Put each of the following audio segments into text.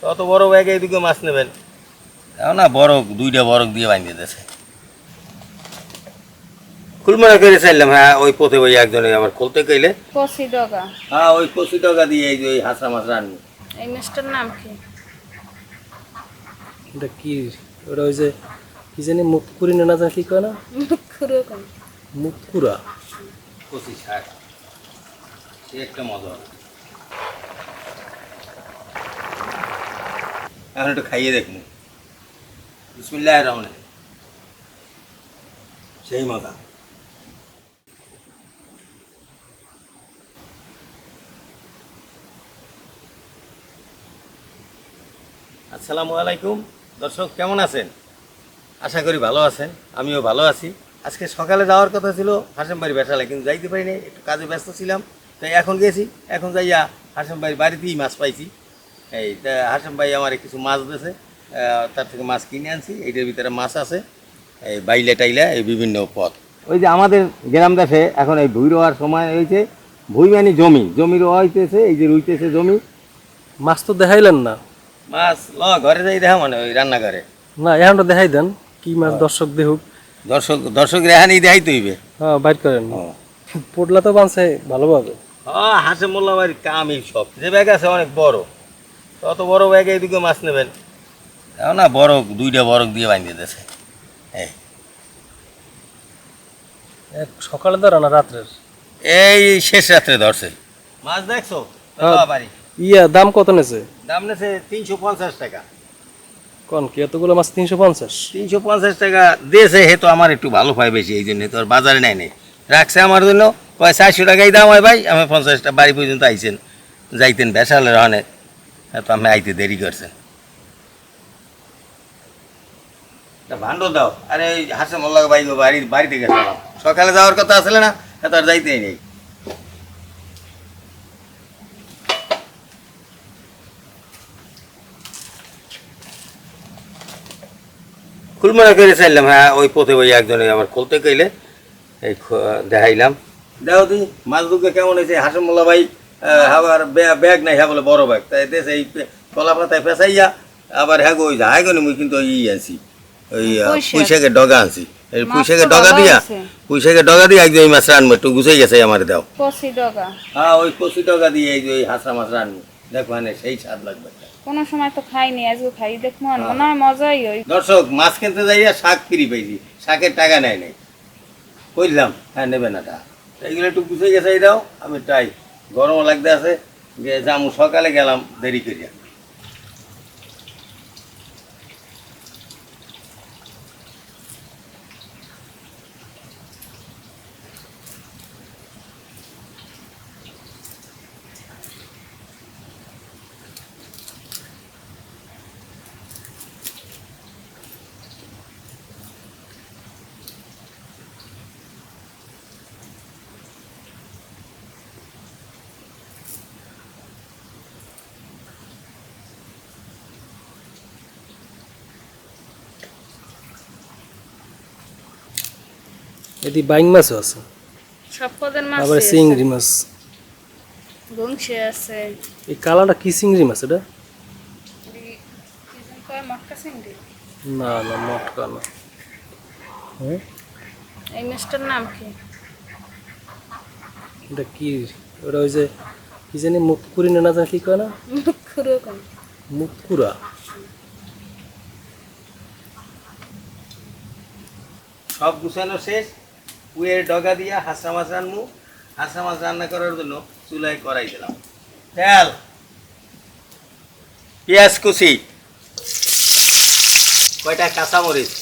তো অত বড় ব্যাগে এদিকে মাছ নেবেন। না বরক দুইটা বরক দিয়ে বাঁধিয়ে দিয়েছে। খুলমারা করে চাইলাম হ্যাঁ ওই পথে ওই একজনে আবার খুলতে কইলে। কষি ডগা। হ্যাঁ ওই টাকা দিয়ে এই যে ওই হাঁসা মাছ রান্নি এই মাছটার নাম কি? এটা কি? ওটা ওই যে কি জানি মুখপুরি না না জানি কি কয় না? মুখপুরা কচি শাক। একটা মজা। এখন একটু খাইয়ে দেখুন বিসমিল্লাহ রহমান সেই মজা আসসালামু আলাইকুম। দর্শক, কেমন আছেন? আশা করি ভালো আছেন। আমিও ভালো আছি। আজকে সকালে যাওয়ার কথা ছিল হাসেম বাড়ি বেটালে কিন্তু যাইতে পারিনি। একটু কাজে ব্যস্ত ছিলাম, তাই এখন গেছি। এখন যাইয়া হাসেম বাড়ির বাড়িতেই মাছ পাইছি। এই তা হাসেম ভাই আমার কিছু মাছ দিয়েছে তার থেকে মাছ কিনে আনছি এইটার ভিতরে মাছ আছে এই বাইলে টাইলা এই বিভিন্ন পথ ওই যে আমাদের গ্রাম দেশে এখন এই ভুই রোয়ার সময় হয়েছে ভুই মানে জমি জমি রোয়া হইতেছে এই যে রুইতেছে জমি। মাছ তো দেখাইলেন না। মাছ ল ঘরে যাই দেখা মানে ওই রান্নাঘরে। না এখনটা দেখাই দেন কি মাছ দর্শক দেখুক দর্শক দর্শক রেহানি দেখাই তৈবে হ্যাঁ বাইর করেন। পোটলা তো বানছে ভালোভাবে। হ্যাঁ হাসে মোল্লা বাড়ির কামই সব। যে ব্যাগ আছে অনেক বড়। তো অত বড় ব্যাগে এদিকে মাছ নেবেন। না বরক দুইটা বরক দিয়ে বাঁধিয়ে দিয়েছে। এই। এক সকালে ধরা না রাত্রের? এই শেষ রাত্রে ধরছে। মাছ দেখছ? হ্যাঁ। বাড়ি ইয়া দাম কত নেছে দাম নেছে তিনশো পঞ্চাশ টাকা। কোন কি এতগুলো মাছ তিনশো পঞ্চাশ? তিনশো পঞ্চাশ টাকা দিয়েছে হে তো আমার একটু ভালো পায় বেশি এই জন্য তো আর বাজারে নেয় নেই রাখছে আমার জন্য কয় চারশো টাকাই দাম হয় ভাই আমি পঞ্চাশটা বাড়ি পর্যন্ত আইছেন। যাইতেন বেসালের অনেক তো আমি আইতে দেরি করছেন ভান্ড দাও। আরে ওই হাসে মোল্লা ভাই গো বাড়ি বাড়িতে গেছিলাম সকালে যাওয়ার কথা আসলে না এত আর যাইতেই নেই। খুলমারা করে চাইলাম হ্যাঁ ওই পথে ওই একজনে আমার খুলতে কইলে এই দেখাইলাম। দেখো তুই মাছ দুকে কেমন হয়েছে? হাসন মোল্লা ভাই আবার ব্যাগ নাই হ্যাঁ বলে বড় ব্যাগ। তাই দেশে এই কলা পাতায় ফেসাইয়া আবার হ্যাঁ ওই গো মুই কিন্তু ই আনছি। ওই পুঁইশাকের ডগা আনছি। এই পুঁইশাকের ডগা দিয়া। পুঁইশাকের ডগা দিয়ে একজন এই মাছ রানবো একটু গুছাই গেছে আমার দাও। কষি ডগা। হ্যাঁ ওই কচি ডগা দিয়ে এই যে ওই হাঁসা মাছ রানবো। দেখো মানে সেই স্বাদ লাগবে। কোনো সময় তো খাইনি আজকে খাই দেখব আর মনে হয় মজাই ওই। দর্শক মাছ কিনতে যাইয়া শাক ফ্রি পাইছি শাকের টাকা নেয় নাই। কইলাম হ্যাঁ নেবে না টা এইগুলো একটু গুছে গেছে দাও আমি তাই গরমও লাগতে আছে যে আমি সকালে গেলাম দেরি করিয়া। এটি বাইং মাছও আছে। সব পদের মাছ আবার চিংড়ি মাছ। আছে। এই কালারটা কি চিংড়ি মাছ এটা? না না মটকা না। হ্যাঁ? এই মাছটার নাম কি? এটা কি? ওটা ওই যে কি জানি মুখপুরি না না জানি কি কয় না? কোন সব গুছানো শেষ? পুয়ের ডগা দিয়া হাঁসা মাছ রান্নু হাঁসা মাছ রান্না করার জন্য চুলায় করাই দিলাম। তেল, পেঁয়াজ কুচি, কয়টা কাঁচামরিচ,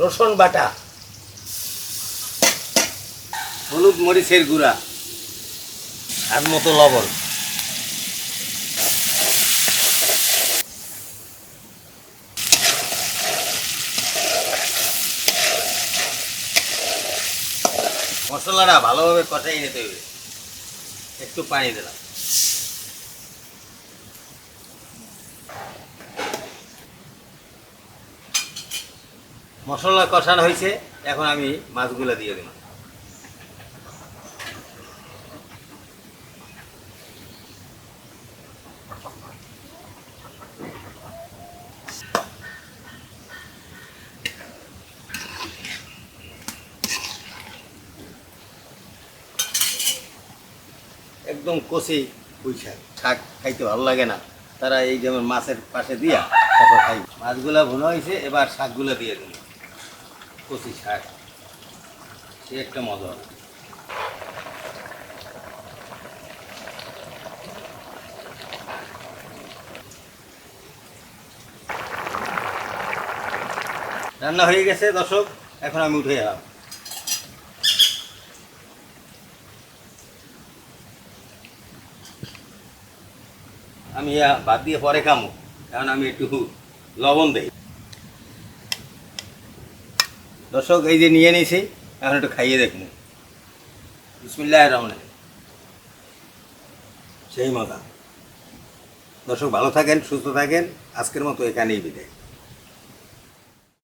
রসুন বাটা, হলুদ মরিচের গুঁড়া, আর মতো লবণ। মশলাটা ভালোভাবে কষাই নিতে হবে। একটু পানি দিলাম। মশলা কষানো হয়েছে, এখন আমি মাছগুলা দিয়ে দিলাম। একদম কষে পুঁই শাক শাক খাইতে ভালো লাগে না। তারা এই যেমন মাছের পাশে দিয়া তারপর খাই। মাছগুলা ভুনা হয়েছে এবার শাকগুলো দিয়ে দিল। কষি শাক। সে একটা মজা রান্না হয়ে গেছে দর্শক, এখন আমি উঠে এলাম। আমি ভাত দিয়ে পরে খামো, কারণ আমি একটু লবণ দেই। দর্শক, এই যে নিয়ে নিয়েছি এখন একটু খাইয়ে দেখব। বিসমিল্লাহ রহমান সেই মজা। দর্শক, ভালো থাকেন, সুস্থ থাকেন। আজকের মতো এখানেই বিদায়।